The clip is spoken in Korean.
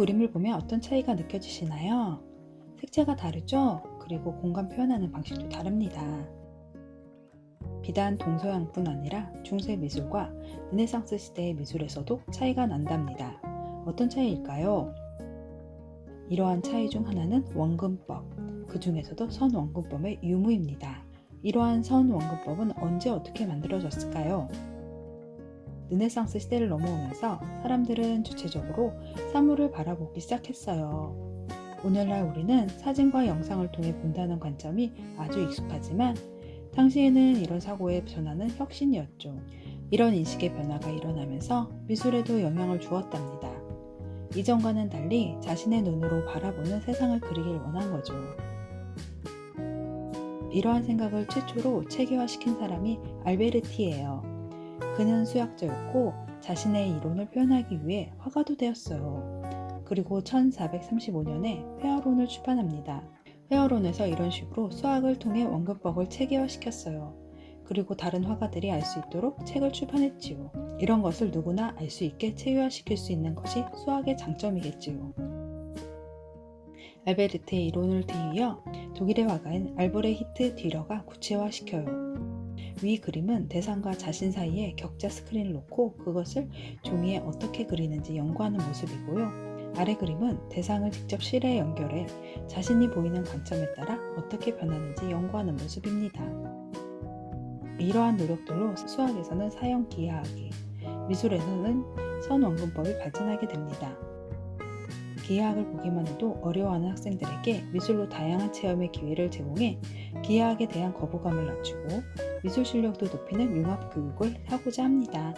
그림을 보면 어떤 차이가 느껴지시나요? 색채가 다르죠? 그리고 공간 표현하는 방식도 다릅니다. 비단 동서양뿐 아니라 중세 미술과 르네상스 시대의 미술에서도 차이가 난답니다. 어떤 차이일까요? 이러한 차이 중 하나는 원근법, 그 중에서도 선원근법의 유무입니다. 이러한 선원근법은 언제 어떻게 만들어졌을까요? 르네상스 시대를 넘어오면서 사람들은 주체적으로 사물을 바라보기 시작했어요. 오늘날 우리는 사진과 영상을 통해 본다는 관점이 아주 익숙하지만 당시에는 이런 사고의 변화는 혁신이었죠. 이런 인식의 변화가 일어나면서 미술에도 영향을 주었답니다. 이전과는 달리 자신의 눈으로 바라보는 세상을 그리길 원한 거죠. 이러한 생각을 최초로 체계화시킨 사람이 알베르티예요. 그는 수학자였고 자신의 이론을 표현하기 위해 화가도 되었어요. 그리고 1435년에 회화론을 출판합니다. 회화론에서 이런 식으로 수학을 통해 원근법을 체계화시켰어요. 그리고 다른 화가들이 알 수 있도록 책을 출판했지요. 이런 것을 누구나 알 수 있게 체계화시킬 수 있는 것이 수학의 장점이겠지요. 알베르트의 이론을 뒤이어 독일의 화가인 알브레히트 듀러가 구체화시켜요. 위 그림은 대상과 자신 사이에 격자 스크린을 놓고 그것을 종이에 어떻게 그리는지 연구하는 모습이고요. 아래 그림은 대상을 직접 실에 연결해 자신이 보이는 관점에 따라 어떻게 변하는지 연구하는 모습입니다. 이러한 노력들로 수학에서는 사형 기하학이, 미술에서는 선원근법이 발전하게 됩니다. 기하학을 보기만 해도 어려워하는 학생들에게 미술로 다양한 체험의 기회를 제공해 기하학에 대한 거부감을 낮추고 미술 실력도 높이는 융합 교육을 하고자 합니다.